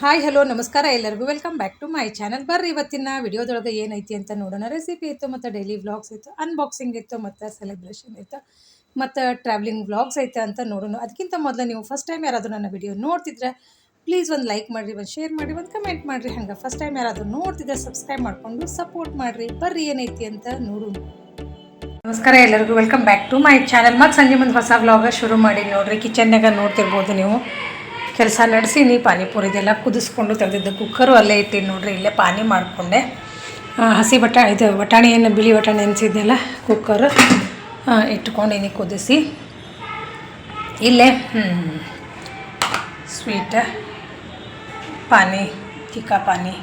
Hi, hello, ನಮಸ್ಕಾರ ಎಲ್ಲರಿಗೂ. Welcome back to my channel ಬರ್ರಿ ಇವತ್ತಿನ ವಿಡಿಯೋದೊಳಗೆ ಏನೈತಿ ಅಂತ ನೋಡೋಣ. ರೆಸಿಪಿ ಇತ್ತು ಮತ್ತು ಡೈಲಿ ವ್ಲಾಗ್ಸ್ ಇತ್ತು ಅನ್ಬಾಕ್ಸಿಂಗ್ ಇತ್ತು ಮತ್ತು ಸೆಲೆಬ್ರೇಷನ್ ಇತ್ತು ಮತ್ತು ಟ್ರಾವೆಲಿಂಗ್ ವ್ಲಾಗ್ಸ್ ಐತೆ ಅಂತ ನೋಡೋಣ. ಅದಕ್ಕಿಂತ ಮೊದಲು ನೀವು ಫಸ್ಟ್ ಟೈಮ್ ಯಾರಾದರೂ ನನ್ನ ವಿಡಿಯೋ ನೋಡ್ತಿದ್ರೆ ಪ್ಲೀಸ್ ಒಂದು ಲೈಕ್ ಮಾಡಿರಿ, ಒಂದು ಶೇರ್ ಮಾಡಿ ಒಂದು ಕಮೆಂಟ್ ಮಾಡಿರಿ. ಹಂಗೆ ಫಸ್ಟ್ ಟೈಮ್ ಯಾರಾದರೂ ನೋಡ್ತಿದ್ರೆ ಸಬ್ಸ್ಕ್ರೈಬ್ ಮಾಡಿಕೊಂಡು ಸಪೋರ್ಟ್ ಮಾಡಿರಿ. ಬರ್ರಿ ಏನೈತಿ ಅಂತ ನೋಡೋಣ. ನಮಸ್ಕಾರ ಎಲ್ಲರಿಗೂ. Welcome back to my channel ಮತ್ತು ಸಂಜೆ ಮುಂದೆ ಹೊಸ ವ್ಲಾಗ ಶುರು ಮಾಡಿ ನೋಡಿರಿ. ಕಿಚನ್ನಾಗ ನೋಡ್ತಿರ್ಬೋದು ನೀವು. ಕೆಲಸ ನಡೆಸಿ, ನೀ ಪಾನಿಪುರಿದೆಲ್ಲ ಕುದಿಸ್ಕೊಂಡು ತೆಗೆದಿದ್ದು ಕುಕ್ಕರು ಅಲ್ಲೇ ಇಟ್ಟಿನಿ ನೋಡ್ರಿ, ಇಲ್ಲೇ ಪಾನಿ ಮಾಡಿಕೊಂಡೆ. ಹಸಿ ಬಟಾ, ಇದು ಬಟಾಣಿ ಏನು ಬಿಳಿ ಬಟಾಣಿ ನೆನೆಸಿದ್ದೆಲ್ಲ ಕುಕ್ಕರ್ ಇಟ್ಕೊಂಡೀನಿ ಕುದಿಸಿ. ಇಲ್ಲೇ ಸ್ವೀಟ ಪಾನಿ ಚಿಕ್ಕ ಪಾನಿ.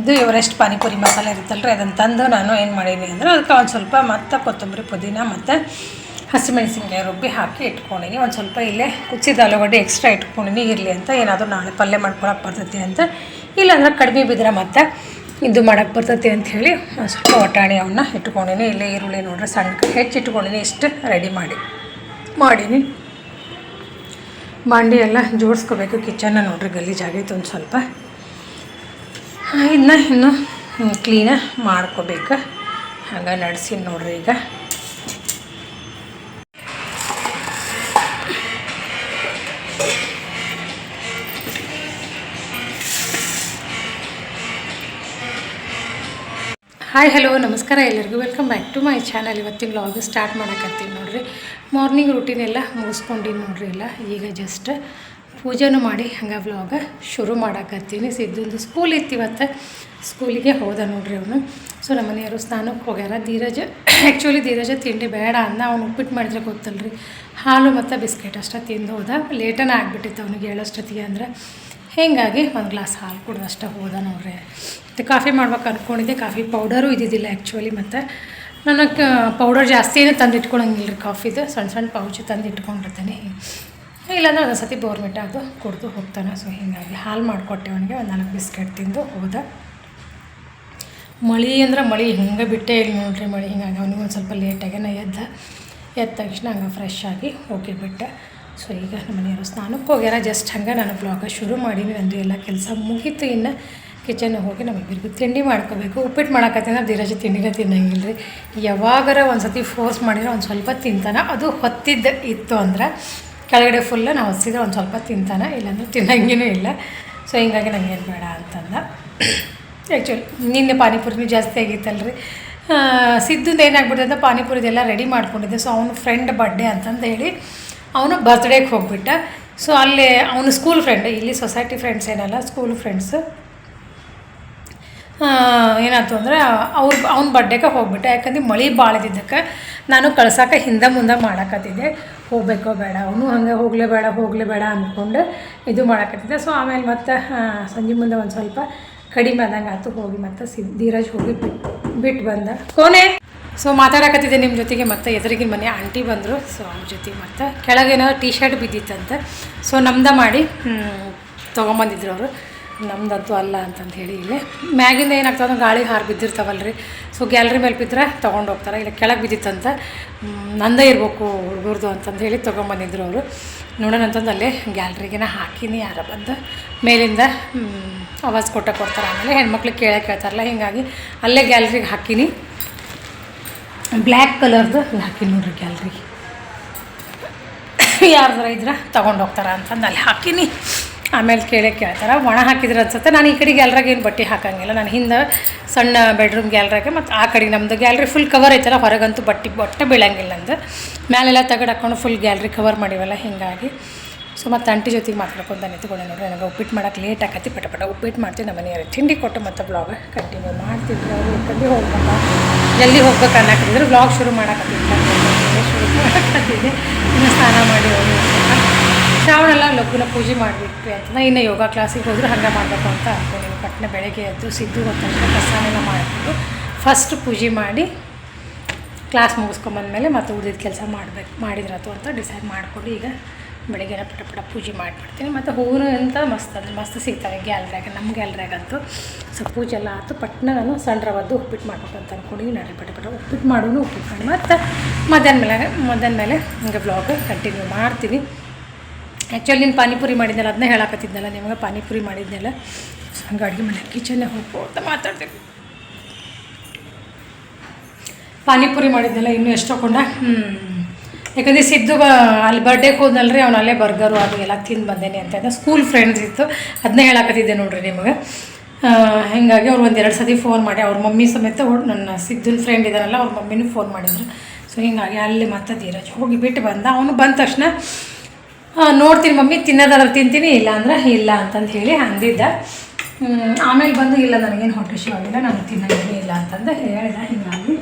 ಇದು ಎವರೆಸ್ಟ್ ಪಾನಿಪುರಿ ಮಸಾಲೆ ಇರುತ್ತಲ್ರಿ, ಅದನ್ನು ತಂದು ನಾನು ಏನು ಮಾಡೀನಿ ಅಂದರೆ, ಅದಕ್ಕೆ ಒಂದು ಸ್ವಲ್ಪ ಮತ್ತು ಕೊತ್ತಂಬರಿ ಪುದೀನ ಮತ್ತು ಹಸಿಮೆಣಸಿನ್ಕಾಯಿ ರುಬ್ಬಿ ಹಾಕಿ ಇಟ್ಕೊಂಡಿನಿ. ಒಂದು ಸ್ವಲ್ಪ ಇಲ್ಲೇ ಕುಚ್ಚಿದ ಆಲೂಗಡ್ಡೆ ಎಕ್ಸ್ಟ್ರಾ ಇಟ್ಕೊಂಡಿನಿ. ಇರಲಿ ಅಂತ ಏನಾದರೂ ನಾಳೆ ಪಲ್ಯ ಮಾಡ್ಕೊಳಕ್ಕೆ ಬರ್ತೈತಿ ಅಂತ. ಇಲ್ಲಾಂದ್ರೆ ಕಡಿಮೆ ಬಿದ್ದರೆ ಮತ್ತೆ ಇದು ಮಾಡೋಕ್ಕೆ ಬರ್ತೈತಿ ಅಂತ ಹೇಳಿ ಒಂದು ಸ್ವಲ್ಪ ಒಟ್ಟಾಣಿ ಅವನ್ನ ಇಟ್ಕೊಂಡಿನಿ. ಇಲ್ಲೇ ಈರುಳ್ಳಿ ನೋಡ್ರಿ ಸಣ್ಣ ಹೆಚ್ಚು ಇಟ್ಕೊಂಡಿನಿ. ಇಷ್ಟು ರೆಡಿ ಮಾಡಿ. ಮಾಡೀನಿ. ಬಾಂಡಿ ಎಲ್ಲ ಜೋಡಿಸ್ಕೋಬೇಕು. ಕಿಚನ್ನ ನೋಡ್ರಿ ಗಲೀಜಾಗೈತೆ ಒಂದು ಸ್ವಲ್ಪ. ಇದನ್ನ ಇನ್ನು ಕ್ಲೀನಾಗಿ ಮಾಡ್ಕೋಬೇಕು. ಹಂಗೆ ನಡೆಸಿ ನೋಡ್ರಿ ಈಗ. ಹಾಯ್ ಹಲೋ ನಮಸ್ಕಾರ ಎಲ್ಲರಿಗೂ. Welcome back to my channel ಇವತ್ತಿನ ವ್ಲಾಗ್ ಸ್ಟಾರ್ಟ್ ಮಾಡಕತ್ತೀನಿ ನೋಡಿರಿ. ಮಾರ್ನಿಂಗ್ ರುಟೀನ್ ಎಲ್ಲ ಮುಗಿಸ್ಕೊಂಡಿನಿ ನೋಡ್ರಿ ಎಲ್ಲ. ಈಗ ಜಸ್ಟ್ ಪೂಜೆನೂ ಮಾಡಿ ಹಂಗೆ ವ್ಲಾಗ ಶುರು ಮಾಡಕತ್ತೀನಿ. ಸಿದ್ದಂದು ಸ್ಕೂಲ್ ಇತ್ತು ಇವತ್ತು. ಸ್ಕೂಲಿಗೆ ಹೋದ ನೋಡಿರಿ ಅವನು. ಸೊ ನಮ್ಮ ಮನೆಯವರು ಸ್ನಾನಕ್ಕೆ ಹೋಗ್ಯಾರ. ಧೀರಜ ಆ್ಯಕ್ಚುಲಿ ಧೀರಜ ತಿಂಡಿ ಬೇಡ ಅಂದ ಅವ್ನು ಉಪ್ಪಿಟ್ಟು ಮಾಡಿದ್ರೆ ಗೊತ್ತಲ್ರಿ. ಹಾಲು ಮತ್ತು ಬಿಸ್ಕೆಟ್ ಅಷ್ಟೇ ತಿಂದು ಹೋದ. ಲೇಟನೇ ಆಗಿಬಿಟ್ಟಿತ್ತು ಅವನಿಗೆ ಹೇಳೋಷ್ಟೊತ್ತಿಗೆ ಅಂದ್ರೆ. ಹೀಗಾಗಿ ಒಂದು ಗ್ಲಾಸ್ ಹಾಲು ಕುಡ್ದಷ್ಟೇ ಹೋದ ನೋಡ್ರಿ. ಮತ್ತು ಕಾಫಿ ಮಾಡ್ಬೇಕು ಅಂದ್ಕೊಂಡಿದ್ದೆ ಕಾಫಿ ಪೌಡರು ಇದ್ದಿದ್ದಿಲ್ಲ ಆ್ಯಕ್ಚುಲಿ ಮತ್ತು. ನನಗೆ ಪೌಡರ್ ಜಾಸ್ತಿ ಏನು ತಂದು ಇಟ್ಕೊಳಂಗಿಲ್ಲ ರೀ ಕಾಫಿದು ಸಣ್ಣ ಸಣ್ಣ ಪೌಚ್ ತಂದು ಇಟ್ಕೊಂಡಿರ್ತೀನಿ ಇಲ್ಲಾಂದ್ರೆ ಒಂದು ಸತಿ ಬೋರ್ಮಿಟ ಅದು ಕುಡಿದು ಹೋಗ್ತಾನೆ ಸೊ ಹೀಗಾಗಿ ಹಾಲು ಮಾಡಿಕೊಟ್ಟೆ ಅವನಿಗೆ, ಒಂದು ನಾಲ್ಕು ಬಿಸ್ಕೆಟ್ ತಿಂದು ಹೋದ. ಮಳೆ ಅಂದ್ರೆ ಮಳೆ, ಹಿಂಗೆ ಬಿಟ್ಟೇ ಇಲ್ಲ ನೋಡ್ರಿ ಮಳೆ, ಹಿಂಗಾಗಿ ಅವನಿಗೆ ಒಂದು ಸ್ವಲ್ಪ ಲೇಟಾಗೇನ ಎದ್ದ. ಎದ್ದ ತಕ್ಷಣ ಹಂಗೆ ಫ್ರೆಶ್ ಆಗಿ ಹೋಗಿಬಿಟ್ಟೆ. ಸೊ ಈಗ ನಮ್ಮ ಮನೆಯವರು ಸ್ನಾನಕ್ಕೆ ಹೋಗ್ಯಾರ. ಜಸ್ಟ್ ಹಂಗೆ ನಾನು ಬ್ಲಾಗ ಶುರು ಮಾಡೀನಿ ಅಂದರೆ ಎಲ್ಲ ಕೆಲಸ ಮುಗೀತು ಇನ್ನು. ಕಿಚನ್ಗೆ ಹೋಗಿ ನಮಗಿಬ್ಬರಿಗೂ ತಿಂಡಿ ಮಾಡ್ಕೋಬೇಕು. ಉಪ್ಪಿಟ್ಟು ಮಾಡಕತ್ತೀನಿ ಧೀರಜ ತಿಂಡಿನ ತಿನ್ನಂಗಿಲ್ಲ ರೀ ಯಾವಾಗಾರ ಒಂದು ಸತಿ ಫೋರ್ಸ್ ಮಾಡಿದ್ರೆ ಒಂದು ಸ್ವಲ್ಪ ತಿಂತಾನೆ. ಅದು ಹೊತ್ತಿದ್ದ ಇತ್ತು ಅಂದ್ರೆ ಕೆಳಗಡೆ ಫುಲ್ಲು ನಾವು ಹೊಸಿದ್ರೆ ಒಂದು ಸ್ವಲ್ಪ ತಿಂತಾನೆ. ಇಲ್ಲಾಂದ್ರೆ ತಿನ್ನಂಗೇನೂ ಇಲ್ಲ. ಸೊ ಹಿಂಗಾಗಿ ನಂಗೇನು ಬೇಡ ಅಂತಂದ. ಆ್ಯಕ್ಚುಲಿ ನಿನ್ನೆ ಪಾನಿಪುರಿನೂ ಜಾಸ್ತಿ ಆಗಿತ್ತಲ್ರಿ. ಸಿದ್ದುದು ಏನಾಗ್ಬಿಟ್ಟಿದೆ ಪಾನಿಪುರಿದೆಲ್ಲ ರೆಡಿ ಮಾಡ್ಕೊಂಡಿದ್ದೆ. ಸೊ ಅವನು ಫ್ರೆಂಡ್ ಬರ್ಡೇ ಅಂತಂದು ಹೇಳಿ ಅವನು ಬರ್ತ್ಡೇಗೆ ಹೋಗ್ಬಿಟ್ಟ. ಸೊ ಅಲ್ಲೇ ಅವನು ಸ್ಕೂಲ್ ಫ್ರೆಂಡ್ ಇಲ್ಲಿ ಸೊಸೈಟಿ ಫ್ರೆಂಡ್ಸ್ ಏನಲ್ಲ ಸ್ಕೂಲ್ ಫ್ರೆಂಡ್ಸು ಏನಾಯ್ತು ಅಂದ್ರೆ, ಅವ್ರ, ಅವ್ನ ಬರ್ಡೇಗೆ ಹೋಗ್ಬಿಟ್ಟೆ. ಯಾಕಂದ್ರೆ ಮಳೆ ಭಾಳ ಇದ್ದಿದ್ದಕ್ಕೆ, ನಾನು ಕಳ್ಸೋಕೆ ಹಿಂದೆ ಮುಂದೆ ಮಾಡಕತ್ತಿದ್ದೆ. ಹೋಗ್ಬೇಕೋ ಬೇಡ, ಅವನು ಹಂಗೆ ಹೋಗಲೇ ಬೇಡ ಹೋಗಲೇ ಬೇಡ ಅಂದ್ಕೊಂಡು ಇದು ಮಾಡಕತ್ತಿದ್ದೆ. ಸೊ ಆಮೇಲೆ ಮತ್ತೆ ಸಂಜೆ ಮುಂದೆ ಒಂದು ಸ್ವಲ್ಪ ಕಡಿಮೆ ಆದಂಗೆ ಆಯ್ತು ಹೋಗಿ ಮತ್ತೆ ಸಿ, ಧೀರಜ್ ಹೋಗಿ ಬಿಟ್ಟು ಬಿಟ್ಟು ಬಂದ. ಕೋನೆ! ಸೊ ಮಾತಾಡಕತ್ತಿದ್ದೆ ನಿಮ್ಮ ಜೊತೆಗೆ ಮತ್ತೆ ಎದುರಿಗಿನ ಮನೆ ಆಂಟಿ ಬಂದರು. ಸೊ ಅವ್ರ ಜೊತೆಗೆ ಮತ್ತೆ ಕೆಳಗೇನೋ ಟೀ ಶರ್ಟ್ ಬಿದ್ದಿತ್ತಂತೆ. ಸೊ ನಮ್ದ ಮಾಡಿ ತೊಗೊಂಬಂದಿದ್ರು ಅವರು. ನಮ್ದಂತೂ ಅಲ್ಲ ಅಂತಂದು ಹೇಳಿ ಇಲ್ಲೇ. ಮ್ಯಾಗಿಂದ ಏನಾಗ್ತದೆ ಗಾಳಿ ಹಾರು ಬಿದ್ದಿರ್ತಾವಲ್ಲ ರೀ ಸೊ ಗ್ಯಾಲ್ರಿ ಮೇಲೆ ಬಿದ್ದರೆ ತೊಗೊಂಡು ಹೋಗ್ತಾರೆ. ಇಲ್ಲ, ಕೆಳಗೆ ಬಿದ್ದಿತ್ತಂತ. ನಂದೇ ಇರಬೇಕು ಹುಡುಗರ್ದು ಅಂತಂದು ಹೇಳಿ ತೊಗೊಂಬಂದಿದ್ರು ಅವರು. ನೋಡೋಣ ಅಂತಂದು ಅಲ್ಲೇ ಗ್ಯಾಲ್ರಿಗೆನ ಹಾಕಿನಿ ಯಾರ ಬಂದು. ಮೇಲಿಂದ ಆವಾಜ್ ಕೊಟ್ಟ ಕೊಡ್ತಾರೆ. ಆಮೇಲೆ ಹೆಣ್ಮಕ್ಳಿಗೆ ಕೇಳಕ್ಕೆ ಕೇಳ್ತಾರಲ್ಲ, ಹೀಗಾಗಿ ಅಲ್ಲೇ ಗ್ಯಾಲ್ರಿಗೆ ಹಾಕಿನಿ. ಬ್ಲ್ಯಾಕ್ ಕಲರ್ದು ಹಾಕಿ ನೋಡ್ರಿ ಗ್ಯಾಲ್ರಿ ಯಾರ್ದಾರ ಇದ್ರೆ ತೊಗೊಂಡು ಹೋಗ್ತಾರ ಅಂತಂದು ಅಲ್ಲಿ ಹಾಕಿನಿ. ಆಮೇಲೆ ಕೇಳೇ ಕೇಳ್ತಾರೆ, ಒಣ ಹಾಕಿದ್ರೆ ಅನ್ಸುತ್ತೆ. ನಾನು ಈ ಕಡೆ ಗ್ಯಾಲ್ರಾಗ ಏನು ಬಟ್ಟೆ ಹಾಕಂಗಿಲ್ಲ. ನಾನು ಹಿಂದೆ ಸಣ್ಣ ಬೆಡ್ರೂಮ್ ಗ್ಯಾಲ್ರಾಗೆ ಮತ್ತು ಆ ಕಡೆ ನಮ್ಮದು ಗ್ಯಾಲ್ರಿ ಫುಲ್ ಕವರ್ ಐತಲ್ಲ, ಹೊರಗಂತೂ ಬಟ್ಟೆ ಬಟ್ಟೆ ಬೀಳಂಗಿಲ್ಲ ಅಂದು ಮೇಲೆಲ್ಲ ತೆಗೆದು ಹಾಕೊಂಡು ಫುಲ್ ಗ್ಯಾಲ್ರಿ ಕವರ್ ಮಾಡಿವಲ್ಲ, ಹೀಗಾಗಿ. ಸೊ ಮತ್ತು ಅಂಟಿ ಜೊತೆಗೆ ಮಾತಾಡ್ಕೊಂತ ಎತ್ಕೊಂಡೆ ನೋಡ್ರಿ. ನನಗೆ ಉಪ್ಪಿಟ್ಟು ಮಾಡೋಕೆ ಲೇಟ್ ಆಕತಿ, ಪಟ ಪಟ ಉಪ್ಪಿಟ್ಟು ಮಾಡ್ತೀನಿ. ನಮ್ಮ ಮನೆಯವ್ರಿಗೆ ತಿಂಡಿ ಕೊಟ್ಟು ಮತ್ತೆ ಬ್ಲಾಗ್ ಕಂಟಿನ್ಯೂ ಮಾಡ್ತಿದ್ರು ಅವರು ಕಲ್ಲಿ ಹೋಗ್ಬೇಕ? ಜಲ್ದಿ ಹೋಗ್ಬೇಕು ಅನ್ನಕತ್ತಿದ್ರು ಬ್ಲಾಗ್ ಶುರು ಮಾಡಕತ್ತಿದ್ದೆ ಶುರು ಮಾಡಕತ್ತಿದ್ದೆ ಇನ್ನು ಸ್ನಾನ ಮಾಡಿ ಹೋಗಿ ಶ್ರಾವಣೆಲ್ಲ ಲಘುನ ಪೂಜೆ ಮಾಡಿಬಿಟ್ವಿ ಅಂತ. ಇನ್ನು ಯೋಗ ಕ್ಲಾಸಿಗೆ ಹೋದ್ರೆ ಹಂಗೆ ಮಾಡಬೇಕು ಅಂತ ಅಂದ್ಕೊಂಡಿದ್ದೀನಿ ಪಟ್ಟಣ ಬೆಳಗ್ಗೆ ಎದ್ದು ಸಿದ್ದು ತಕ್ಷಣ ಕಸಾನೆಲ್ಲ ಮಾಡಿಬಿಟ್ಟು ಫಸ್ಟ್ ಪೂಜೆ ಮಾಡಿ ಕ್ಲಾಸ್ ಮುಗಿಸ್ಕೊಂಬಂದ್ಮೇಲೆ ಮತ್ತೆ ಉಳಿದ ಕೆಲಸ ಮಾಡಬೇಕು, ಮಾಡಿದ್ರಾತು ಅಂತ ಡಿಸೈಡ್ ಮಾಡಿಕೊಂಡು ಈಗ ಬೆಳಗ್ಗೆ ಪಟ ಪಟ ಪೂಜೆ ಮಾಡಿಬಿಡ್ತೀನಿ. ಮತ್ತು ಹೂವು ಅಂತ ಮಸ್ತ್ ಮಸ್ತ್ ಸಿಗ್ತವೆ ಗ್ಯಾಲ್ರಿಯಾಗ ನಮ್ಮ ಗ್ಯಾಲ್ರಿಯಾಗಂತೂ. ಸೊ ಪೂಜೆ ಎಲ್ಲ ಆಯ್ತು ಪಟ್ನ ನಾನು ಸಣ್ಣ ರವದ್ದು ಉಪ್ಪಿಟ್ಟು ಮಾಡ್ಬೇಕು ಅಂತ ಅಂದ್ಕೊಂಡಿನಿ ನಾಳೆ ಪಟ ಪಟ ಉಪ್ಪಿಟ್ಟು ಮಾಡೋನು, ಉಪ್ಪಿಟ್ಟು ಮಾಡಿ. ಮತ್ತು ಮಧ್ಯಾಹ್ನ ಮೇಲೆ ಮಧ್ಯಾಹ್ನ ಮೇಲೆ ಹಿಂಗೆ ಬ್ಲಾಗ್ ಕಂಟಿನ್ಯೂ ಮಾಡ್ತೀನಿ. ಆ್ಯಕ್ಚುಲಿ ನೀನು ಪಾನಿಪುರಿ ಮಾಡಿದ್ನಲ್ಲ ಅದನ್ನೇ ಹೇಳಕತ್ತಿದ್ನಲ್ಲ, ನಿಮಗೆ ಪಾನಿಪುರಿ ಮಾಡಿದ್ನಲ್ಲ. ಸೊ ಹಂಗೆ ಅಡುಗೆ ಮನೆ ಕಿಚನ್ನೇ ಅಂತ ಮಾತಾಡ್ತೀನಿ. ಪಾನಿಪುರಿ ಮಾಡಿದ್ನಲ್ಲ, ಇನ್ನೂ ಎಷ್ಟು ಹ್ಞೂ ಯಾಕಂದರೆ ಸಿದ್ದು ಬ- ಅಲ್ಲಿ ಬರ್ಡೇಗೆ ಹೋದ್ನಲ್ರಿ, ಅವ್ನು ಅಲ್ಲೇ ಬರ್ಗರು ಅದು ಎಲ್ಲ ತಿಂದು ಬಂದೇನೆ ಅಂತ ಸ್ಕೂಲ್ ಫ್ರೆಂಡ್ಸ್ ಇತ್ತು. ಅದನ್ನೇ ಹೇಳಕತ್ತಿದ್ದೆ ನೋಡ್ರಿ ನಿಮಗೆ. ಹೀಗಾಗಿ ಅವ್ರು ಒಂದು ಎರಡು ಸತಿ ಫೋನ್ ಮಾಡಿ, ಅವ್ರ ಮಮ್ಮಿ ಸಮೇತ ನನ್ನ ಸಿದ್ದನ ಫ್ರೆಂಡ್ ಇದ್ದಾರಲ್ಲ ಅವ್ರ ಮಮ್ಮಿನೂ ಫೋನ್ ಮಾಡಿದ್ರು. ಸೊ ಹೀಗಾಗಿ ಅಲ್ಲಿ ಮತ್ತೆ ಧೀರಜ್ ಹೋಗಿ ಬಿಟ್ಟು ಬಂದ. ಅವನು ಬಂದ ತಕ್ಷಣ ನೋಡ್ತೀನಿ ಮಮ್ಮಿ, ತಿನ್ನೋದಾದ್ರೆ ತಿಂತೀನಿ, ಇಲ್ಲ ಅಂದ್ರೆ ಇಲ್ಲ ಅಂತಂದು ಹೇಳಿ ಅಂದಿದ್ದ. ಆಮೇಲೆ ಬಂದು, ಇಲ್ಲ, ನನಗೇನು ಹೊಟ್ಟೆ ಶಿವಾಗಿಲ್ಲ ನಾನು ತಿನ್ನೋಂಗೇ ಇಲ್ಲ ಅಂತಂದು ಹೇಳಿದ. ಹೀಗಾಗಿ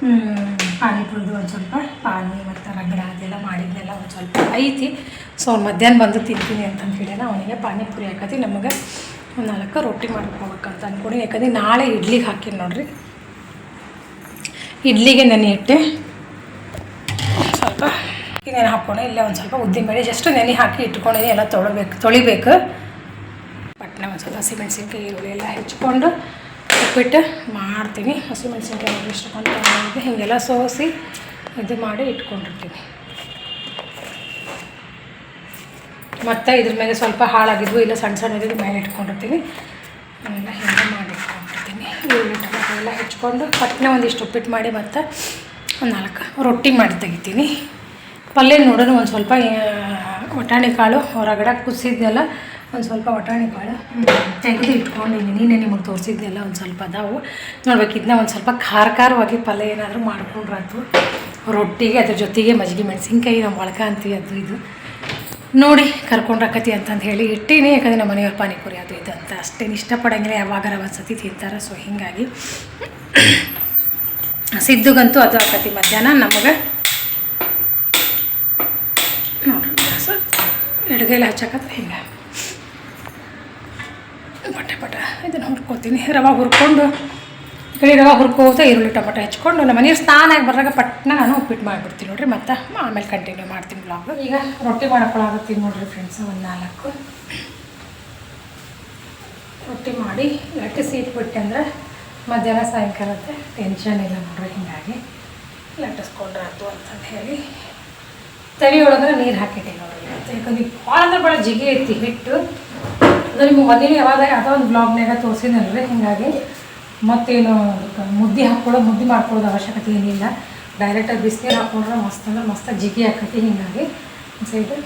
ಪಾನಿಪುರದ್ದು ಪಾನಿಪುರಿದು ಒಂದು ಸ್ವಲ್ಪ ಪಾನಿ ಮತ್ತು ರಗಡ ಅದೆಲ್ಲ ಮಾಡಿದ್ನೆಲ್ಲ ಒಂದು ಸ್ವಲ್ಪ ಐತಿ. ಸೊ ಅವ್ನು ಮಧ್ಯಾಹ್ನ ಬಂದು ತಿಂತೀನಿ ಅಂತಂದು ಹೇಳ್ಯಾನ ಅವನಿಗೆ ಪಾನಿಪುರಿ ಹಾಕತಿ ನಮಗೆ ಒಂದು ನಾಲ್ಕು ರೊಟ್ಟಿ ಮಾಡ್ಕೋಬೇಕಂತ ಅಂದ್ಕೊಂಡು ಯಾಕಂದ್ರೆ ನಾಳೆ ಇಡ್ಲಿಗೆ ಹಾಕಿನಿ ನೋಡ್ರಿ. ಇಡ್ಲಿಗೆ ನೆನೆ ಇಟ್ಟೆ. ಸ್ವಲ್ಪ ನೆನೆ ಹಾಕ್ಕೊಂಡೆ. ಇಲ್ಲೇ ಒಂದು ಸ್ವಲ್ಪ ಉದ್ದಿನ ಬೇಳೆ ಜಸ್ಟ್ ನೆನೆ ಹಾಕಿ ಇಟ್ಕೊಂಡಿದ್ದೀನಿ ಎಲ್ಲ ತೊಳಬೇಕು, ತೊಳಿಬೇಕು. ಪಟ್ನೆ ಒಂದು ಸ್ವಲ್ಪ ಹಸಿಮೆಣ್ಸಿನ್ಕಾಯಿ, ಈರುಳ್ಳಿ ಎಲ್ಲ ಹೆಚ್ಕೊಂಡು ಉಪ್ಪಿಟ್ಟು ಮಾಡ್ತೀನಿ. ಹಸಿಮೆಣ್ಸಿನ್ಕಾಯಿ ಇಷ್ಟಕೊಂಡು ತೊಗೊಂಡಿದ್ದೆ ಹೀಗೆಲ್ಲ ಸೋಸಿ ಇದು ಮಾಡಿ ಇಟ್ಕೊಂಡಿರ್ತೀನಿ. ಮತ್ತು ಇದ್ರ ಮೇಲೆ ಸ್ವಲ್ಪ ಹಾಳಾಗಿದ್ವು, ಇಲ್ಲ ಸಣ್ಣ ಸಣ್ಣ ಇದ್ರ ಮೇಲೆ ಇಟ್ಕೊಂಡಿರ್ತೀನಿ. ಎಲ್ಲ ಹಿಂಗೆ ಮಾಡಿ ಇಟ್ಕೊಂಡಿರ್ತೀನಿ. ಈರುಳ್ಳಿ ಟೊಮೆಟೊ ಎಲ್ಲ ಹೆಚ್ಕೊಂಡು ಪಟ್ನೆ ಒಂದಿಷ್ಟು ಉಪ್ಪಿಟ್ಟು ಮಾಡಿ ಮತ್ತು ಒಂದು ನಾಲ್ಕು ರೊಟ್ಟಿ ಮಾಡಿ ತೆಗಿತೀನಿ. ಪಲ್ಯ ನೋಡೋಣ, ಒಂದು ಸ್ವಲ್ಪ ಒಟಾಣಿ ಕಾಳು ಹೊರಗಡೆ ಕುಸಿದ್ನೆಲ್ಲ ಒಂದು ಸ್ವಲ್ಪ ಒಟಾಣಿ ಕಾಳು ತೆಗೆದು ಇಟ್ಕೊಂಡಿದ್ದೀನಿ. ನೀನೇ ನಿಮಗೆ ತೋರಿಸಿದ್ನೆಲ್ಲ, ಒಂದು ಸ್ವಲ್ಪ ಅದಾವು. ನೋಡ್ಬೇಕು ಇದನ್ನ ಒಂದು ಸ್ವಲ್ಪ ಖಾರ ಖಾರವಾಗಿ ಪಲ್ಯ ಏನಾದರೂ ಮಾಡ್ಕೊಂಡ್ರದ್ದು ರೊಟ್ಟಿಗೆ, ಅದ್ರ ಜೊತೆಗೆ ಮಜ್ಜಿಗೆ ಮೆಣಸಿನ್ಕಾಯಿ ನಾವು ಒಳಕ ಅಂತೀವಿ ಅದು ಇದು. ನೋಡಿ ಕರ್ಕೊಂಡ್ರಕತಿ ಅಂತಂದು ಹೇಳಿ ಇಟ್ಟೀನಿ, ಯಾಕಂದರೆ ನಮ್ಮ ಮನೆಯವ್ರ ಪಾನಿಪುರಿ ಅದು ಇದು ಅಂತ. ಅಷ್ಟೇನು ಇಷ್ಟಪಡಂಗಿಲ್ಲ, ಯಾವಾಗಾರ ಒಂದು ಸತಿ ತಿಂತಾರೆ. ಸೊ ಹೀಗಾಗಿ ಸಿದ್ದುಗಂತೂ ಅದು ಆಕತಿ ಮಧ್ಯಾಹ್ನ ನಮಗೆ. ನೋಡ್ರಿ ಸೊ ಎಡಗೈಲಿ ಹಚ್ಚಕತ್ತ ಹಿಂಗೆ. ಬಟ್ಟೆ ಪಟ ಇದನ್ನು ಹುರ್ಕೋತೀನಿ. ರವೆ ಹುರ್ಕೊಂಡು ಈ ಕಡೆ ರವೆ ಹುರ್ಕೋತ ಈರುಳ್ಳಿ ಟೊಮೆಟೊ ಹೆಚ್ಕೊಂಡು ನಮ್ಮ ಮನೆಯವ್ರು ಸ್ನಾನ ಆಗಿ ಬರಾಗ ಪಟ್ನ ನಾನು ಉಪ್ಪಿಟ್ಟು ಮಾಡಿಬಿಡ್ತೀನಿ ನೋಡಿರಿ, ಮತ್ತು ಆಮೇಲೆ ಕಂಟಿನ್ಯೂ ಮಾಡ್ತೀನಿ ಬ್ಲಾಗ್ ಈಗ ರೊಟ್ಟಿ ಮಾಡ್ಕೊಳಾಗತ್ತೀನಿ ನೋಡಿರಿ ಫ್ರೆಂಡ್ಸ್ ಒಂದು ನಾಲ್ಕು. ರೊಟ್ಟಿ ಮಾಡಿ ಲಟ್ಟಿಸಿ ಇಟ್ಬಿಟ್ಟೆ ಅಂದ್ರೆ ಮಧ್ಯಾಹ್ನ ಸಾಯಂಕಾಲ ಟೆನ್ಷನ್ ಇಲ್ಲ ನೋಡ್ರಿ, ಹೀಗಾಗಿ ಲಟ್ಟಿಸ್ಕೊಂಡ್ರೆ ಆಯ್ತು ಅಂತಂದು ಹೇಳಿ ತವಿ ಒಳಗೆ ನೀರು ಹಾಕಿಟ್ಟೆ ನೋಡ್ರಿ. ಯಾಕಂದ್ರೆ ಭಾಳ ಅಂದ್ರೆ ಭಾಳ ಜಿಗಿ ಐತಿ ಹಿಟ್ಟು. ಅದು ನಿಮ್ಗೆ ಮೊದಲು ಯಾವಾಗ ಯಾವುದೋ ಒಂದು ಬ್ಲಾಗ್ನಾಗ ತೋರಿಸಿದ್ರಿ ಹೀಗಾಗಿ ಮತ್ತೇನು, ಮುದ್ದೆ ಹಾಕ್ಕೊಳ್ಳೋ, ಮುದ್ದೆ ಮಾಡ್ಕೊಳ್ಳೋದು ಅವಶ್ಯಕತೆ ಏನಿಲ್ಲ. ಡೈರೆಕ್ಟಾಗಿ ಬಿಸಿನೀರು ಹಾಕ್ಕೊಂಡ್ರೆ ಮಸ್ತ್ ಅಂದ್ರೆ ಮಸ್ತ್ ಜಿಗಿ ಹಾಕತಿ ಹಿಂಗಾಗಿ. ಒಂದು ಸೈಡು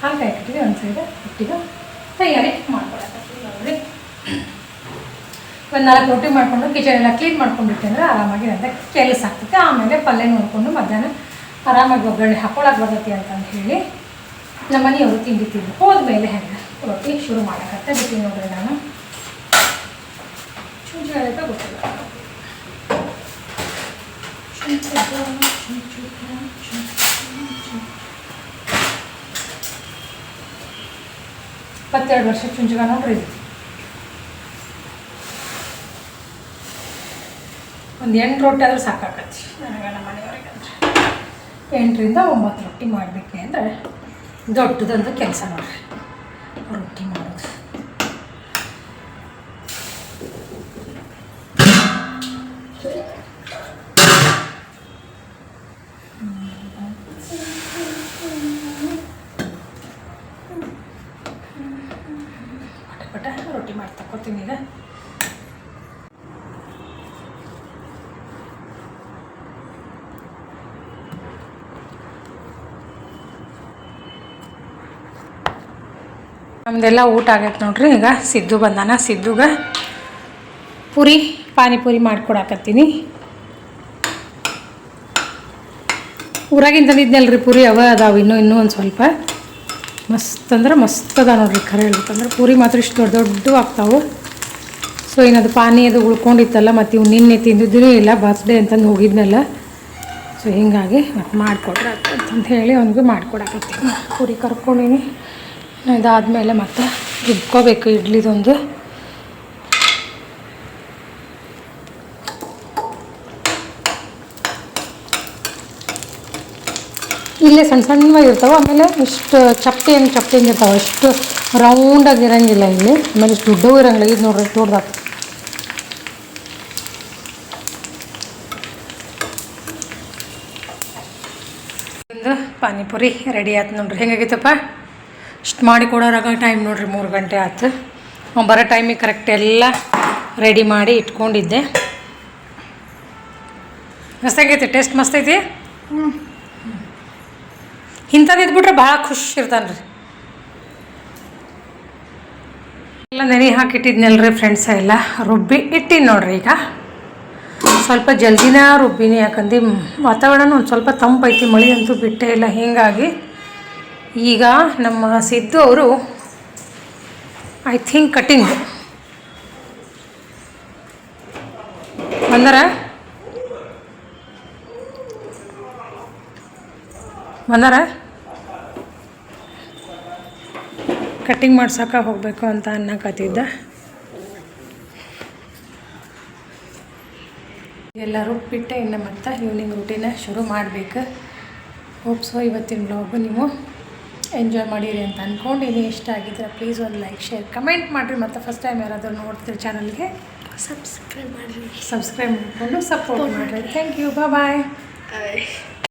ಹಾಲು ಹಾಕಿಟ್ಟಿವಿ ಒಂದು ಸೈಡು ಹಿಟ್ಟಿಗೆ ತಯಾರಿ ಮಾಡ್ಕೊಳಕತ್ತೀವಿ ನೋಡ್ರಿ. ಒಂದು ನಾಲ್ಕು ರೊಟ್ಟಿ ಮಾಡಿಕೊಂಡು ಕಿಚನ್ ಎಲ್ಲ ಕ್ಲೀನ್ ಮಾಡ್ಕೊಂಡ್ಬಿಟ್ಟೆ ಅಂದರೆ ಆರಾಮಾಗಿ ಅಂತ ಕೆಲಸ ಆಗ್ತೈತೆ. ಆಮೇಲೆ ಪಲ್ಯ ನೋಡಿಕೊಂಡು ಮಧ್ಯಾಹ್ನ ಆರಾಮಾಗಿ ಒಗ್ಗರಣೆ ಹಾಕೊಳಕ್ಕೆ ಬರ್ತೈತಿ ಅಂತಂದು ಹೇಳಿ ನಮ್ಮ ಮನೆಯವರು ತಿಂಡಿ ತಿಂದು ಹೋದ್ಮೇಲೆ ಹೆಂಗೆ ರೊಟ್ಟಿ ಶುರು ಮಾಡಕತ್ತೆ ಬಿಟ್ಟು ನೋಡ್ರಿ ನಾನು. ಚೂಚು ಹೇಳಕ್ಕೆ ಗೊತ್ತಿಲ್ಲ ಚುಂಚುಗ, ಚುಂಚುಗ, ಚುಂಚುಗ. ಇಪ್ಪತ್ತೆರಡು ವರ್ಷ ಚುಂಚುಗ ನೋಡ್ರಿ ಒಂದು ಎಂಟು ರೊಟ್ಟಿ ಆದರೂ ಸಾಕಾಕತ್ತಿ ನನಗೆ ನಮ್ಮ ಮನೆಯವ್ರಿಗೆ ಅಂದ್ರೆ ಎಂಟರಿಂದ ಒಂಬತ್ತು ರೊಟ್ಟಿ ಮಾಡಬೇಕು ಅಂದರೆ ದೊಡ್ಡದೊಂದು ಕೆಲಸ ನೋಡ್ರಿ ರೊಟ್ಟಿ ಮಾಡೋದು ಪಟ ರೊಟ್ಟಿ ಮಾಡಿ ತಕ್ಕೋತೀನಿ ಈಗ. ನಮ್ದೆಲ್ಲ ಊಟ ಆಗೈತೆ ನೋಡ್ರಿ, ಈಗ ಸಿದ್ದು ಬಂದಾನ, ಸಿದ್ದುಗ ಪುರಿ, ಪಾನಿಪುರಿ ಮಾಡ್ಕೊಡಾಕತ್ತೀನಿ. ಊರಾಗಿಂದ ತಂದಿದ್ನಲ್ರಿ ಪುರಿ, ಅವ ಅದಾವ ಇನ್ನೂ ಇನ್ನೂ ಒಂದು ಸ್ವಲ್ಪ. ಮಸ್ತ್ ಅಂದ್ರೆ ಮಸ್ತ್ ಅದ ನೋಡ್ರಿ ಖರೆ ಹೇಳ್ಬೇಕಂದ್ರೆ ಪೂರಿ ಮಾತ್ರ ಇಷ್ಟು ದೊಡ್ಡ ದೊಡ್ಡದು ಆಗ್ತಾವೆ. ಸೊ ಏನದು ಪಾನಿ ಅದು ಉಳ್ಕೊಂಡಿತ್ತಲ್ಲ, ಮತ್ತು ಇವು ನಿನ್ನೆ ತಿಂದಿದ್ದೂ ಇಲ್ಲ ಬರ್ತ್ಡೇ ಅಂತಂದು ಹೋಗಿದ್ನಲ್ಲ. ಸೊ ಹೀಗಾಗಿ ಮತ್ತು ಮಾಡಿಕೊಡ್ರಿ ಅಂತ ಹೇಳಿ ಅವನಿಗೆ ಮಾಡಿಕೊಡಕತ್ತೀನಿ. ಪೂರಿ ಕರ್ಕೊಂಡಿನಿ. ಇದಾದಮೇಲೆ ಮತ್ತೆ ರುಬ್ಕೋಬೇಕು ಇಡ್ಲಿದೊಂದು. ಇಲ್ಲೇ ಸಣ್ಣ ಸಣ್ಣವಾಗಿ ಇರ್ತಾವೆ ಆಮೇಲೆ ಇಷ್ಟು ಚಪ್ಪಟಿ ಹಂಗೆ ಚಪ್ಪೆ ಹಂಗೆ ಇರ್ತಾವೆ. ಅಷ್ಟು ರೌಂಡಾಗಿ ಇರೋಂಗಿಲ್ಲ ಇಲ್ಲಿ. ಆಮೇಲೆ ಇಷ್ಟು ದೊಡ್ಡವು ಇರೋಂಗಿಲ್ಲ. ಇದು ನೋಡ್ರಿ ದೊಡ್ಡದಾಗ ಒಂದು ಪಾನಿಪುರಿ ರೆಡಿ ಆಯ್ತು ನೋಡ್ರಿ. ಹೆಂಗಾಗೈತಪ್ಪ? ಇಷ್ಟು ಮಾಡಿ ಕೊಡೋರಾಗ ಟೈಮ್ ನೋಡ್ರಿ ಮೂರು ಗಂಟೆ ಆಯ್ತು ಅವ್ನು ಬರೋ ಟೈಮಿಗೆ ಕರೆಕ್ಟ್ ಎಲ್ಲ ರೆಡಿ ಮಾಡಿ ಇಟ್ಕೊಂಡಿದ್ದೆ. ಮಸ್ತಾಗೈತಿ ಟೇಸ್ಟ್ ಮಸ್ತೈತಿ ಐತಿ? ಇಂಥದ್ದು ಇದ್ಬಿಟ್ರೆ ಭಾಳ ಖುಷಿ ಇರ್ತಾನೆ ರೀ ಎಲ್ಲ ನೆನೆ ಹಾಕಿಟ್ಟಿದ್ನಲ್ರಿ ಫ್ರೆಂಡ್ಸ ಎಲ್ಲ, ರುಬ್ಬಿ ಇಟ್ಟಿನಿ ನೋಡ್ರಿ ಈಗ. ಸ್ವಲ್ಪ ಜಲ್ದಿನ ರುಬ್ಬಿನಿ ಯಾಕಂದು ವಾತಾವರಣ ಒಂದು ಸ್ವಲ್ಪ ತಂಪೈತಿ ಮಳೆ ಅಂತೂ ಬಿಟ್ಟೇ ಇಲ್ಲ, ಹೀಗಾಗಿ ಈಗ ನಮ್ಮ ಸಿದ್ದು ಅವರು ಐ ಥಿಂಕ್ ಕಟಿಂಗ್ ಬಂದಾರ? ಬಂದಾರ? ಕಟ್ಟಿಂಗ್ ಮಾಡ್ಸೋಕೆ ಹೋಗಬೇಕು ಅಂತ ಅನ್ನಕತ್ತಿದ್ದ. ಎಲ್ಲರೂ ಬಿಟ್ಟೆ ಇನ್ನು ಮತ್ತೆ ಈವ್ನಿಂಗ್ ರೂಟೀನ ಶುರು ಮಾಡಬೇಕು. ಹೋಪ್ಸೋ ಇವತ್ತಿನ ಬ್ಲಾಗು ನೀವು ಎಂಜಾಯ್ ಮಾಡಿರಿ ಅಂತ ಅಂದ್ಕೊಂಡಿದ್ದೀನಿ ಇಷ್ಟ ಆಗಿದ್ರೆ ಪ್ಲೀಸ್ ಒಂದು ಲೈಕ್ ಶೇರ್ ಕಮೆಂಟ್ ಮಾಡಿರಿ. ಮತ್ತು ಫಸ್ಟ್ ಟೈಮ್ ಯಾರಾದರೂ ನೋಡ್ತೀರಿ ಚಾನಲ್ಗೆ ಸಬ್ಸ್ಕ್ರೈಬ್ ಮಾಡಿರಿ. ಸಬ್ಸ್ಕ್ರೈಬ್ ಮಾಡಿಕೊಂಡು ಸಪೋರ್ಟ್ ಮಾಡಿರಿ. Thank you bye bye